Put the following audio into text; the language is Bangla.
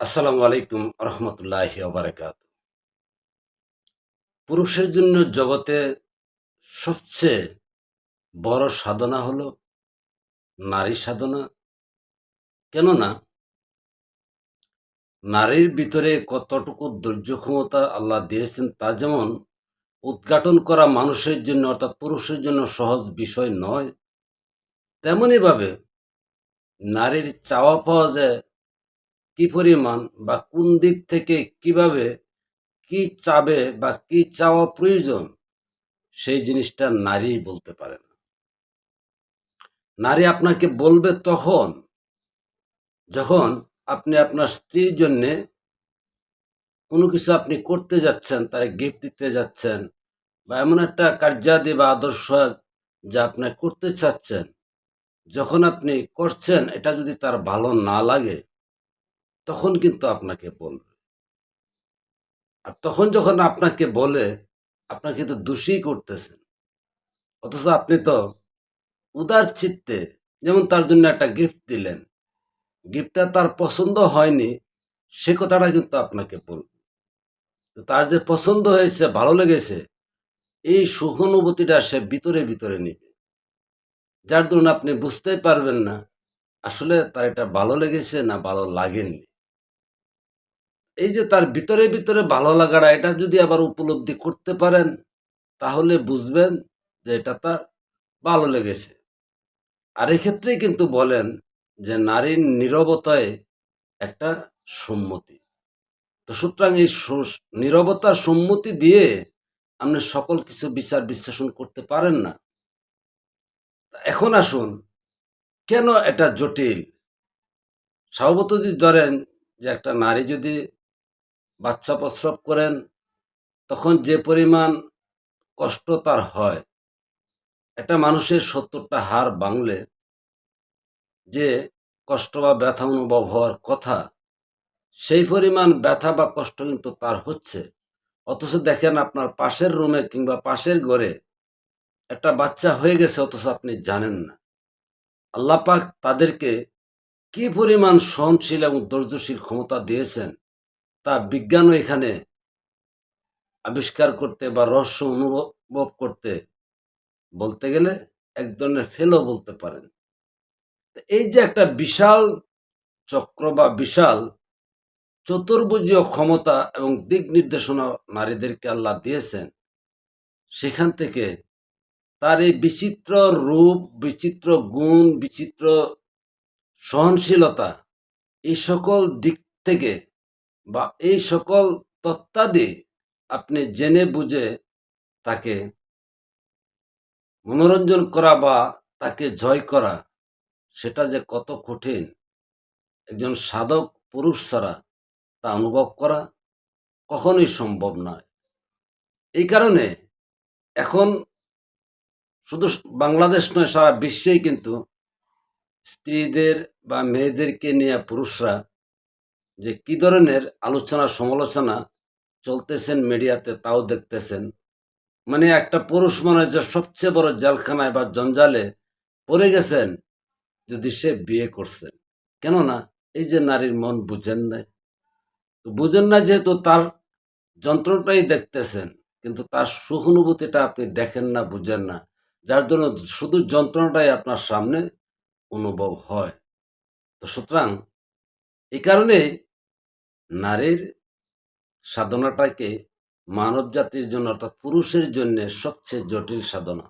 আসসালামু আলাইকুম রহমতুল্লাহ বারাকাত। পুরুষের জন্য জগতে সবচেয়ে বড় সাধনা হলো নারী সাধনা। কেননা নারীর ভিতরে কতটুকু ধৈর্য ক্ষমতা আল্লাহ দিয়েছেন তা যেমন উদ্ঘাটন করা মানুষের জন্য অর্থাৎ পুরুষের জন্য সহজ বিষয় নয় তেমনইভাবে নারীর চাওয়া পাওয়া যায় কি পরিমাণ বা কোন দিক থেকে কীভাবে কি চাবে বা কি চাওয়া প্রয়োজন, সেই জিনিসটা নারী বলতে পারে না। নারী আপনাকে বলবে তখন, যখন আপনি আপনার স্ত্রীর জন্যে কোনো কিছু আপনি করতে যাচ্ছেন, তার গিফট দিতে যাচ্ছেন বা এমন একটা কার্যাদি বা আদর্শ যা আপনি করতে চাচ্ছেন, যখন আপনি করছেন, এটা যদি তার ভালো না লাগে তখন কিন্তু আপনাকে বলবে। আর তখন যখন আপনাকে বলে, আপনাকে কিন্তু দোষী করতেছেন অথচ আপনি তো উদার চিত্তে, যেমন তার জন্য একটা গিফট দিলেন গিফটটা তার পছন্দ হয়নি, সে কথাটা কিন্তু আপনাকে বলবে। তার যে পছন্দ হয়েছে, ভালো লেগেছে, এই সুখানুভূতিটা সে ভিতরে ভিতরে নিবে। যার দরুন আপনি বুঝতেই পারবেন না, আসলে তার এটা ভালো লেগেছে না ভালো লাগেনি। এই যে তার ভিতরে ভিতরে ভালো লাগাটা, এটা যদি আবার উপলব্ধি করতে পারেন, তাহলে বুঝবেন যে এটা তার ভালো লেগেছে। আর এক্ষেত্রেই কিন্তু বলেন যে নারীর নীরবতায় একটা সম্মতি। তো সুতরাং এই নীরবতার সম্মতি দিয়ে আপনি সকল কিছু বিচার বিশ্লেষণ করতে পারেন না। এখন আসুন, কেন এটা জটিল? স্বভাবত যদি ধরেন যে একটা নারী যদি বাচ্চা প্রস্রাব করেন, তখন যে পরিমাণ কষ্ট তার হয়। একটা মানুষের সত্তরটা হার বাংলে যে কষ্ট বা ব্যথা অনুভব হওয়ার কথা, সেই পরিমাণ ব্যথা বা কষ্ট কিন্তু তার হচ্ছে। অথচ দেখেন আপনার পাশের রুমে কিংবা পাশের ঘরে একটা বাচ্চা হয়ে গেছে, অথচ আপনি জানেন না। আল্লাহ পাক তাদেরকে কি পরিমাণ সহনশীল এবং ধৈর্যশীল ক্ষমতা দিয়েছেন তা বিজ্ঞানও এখানে আবিষ্কার করতে বা রহস্য অনুভব করতে বলতে গেলে এক ধরনের ফেলও বলতে পারেন। এই যে একটা বিশাল চক্র বা বিশাল চতুর্ভুজীয় ক্ষমতা এবং দিক নির্দেশনা নারীদেরকে আল্লাহ দিয়েছেন, সেখান থেকে তার এই বিচিত্র রূপ, বিচিত্র গুণ, বিচিত্র সহনশীলতা এই সকল দিক থেকে বা এই সকল তত্ত্বাদি আপনি জেনে বুঝে তাকে মনোরঞ্জন করা বা তাকে জয় করা, সেটা যে কত কঠিন। একজন সাধক পুরুষ ছাড়া তা অনুভব করা কখনোই সম্ভব নয়। এই কারণে এখন শুধু বাংলাদেশ নয়, সারা বিশ্বেই কিন্তু স্ত্রীদের বা মেয়েদেরকে নিয়ে পুরুষরা যে কি ধরনের আলোচনা, সমালোচনা চলতেছেন মিডিয়াতে তাও দেখতেছেন। মানে একটা পুরুষ মনে হয় যে সবচেয়ে বড় জেলখানায় বা জঞ্জালে পড়ে গেছেন যদি সে বিয়ে করছেন। কেননা এই যে নারীর মন বুঝেন তো বুঝেন না যেহেতু তার যন্ত্রটাই দেখতেছেন, কিন্তু তার সহানুভূতিটা আপনি দেখেন না, বুঝেন না। যার জন্য শুধু যন্ত্রণাটাই আপনার সামনে অনুভব হয়। তো সুতরাং এই কারণে নারীর সাধনাটাকে মানব জাতির জন্য অর্থাৎ পুরুষের জন্য সবচেয়ে জটিল সাধনা।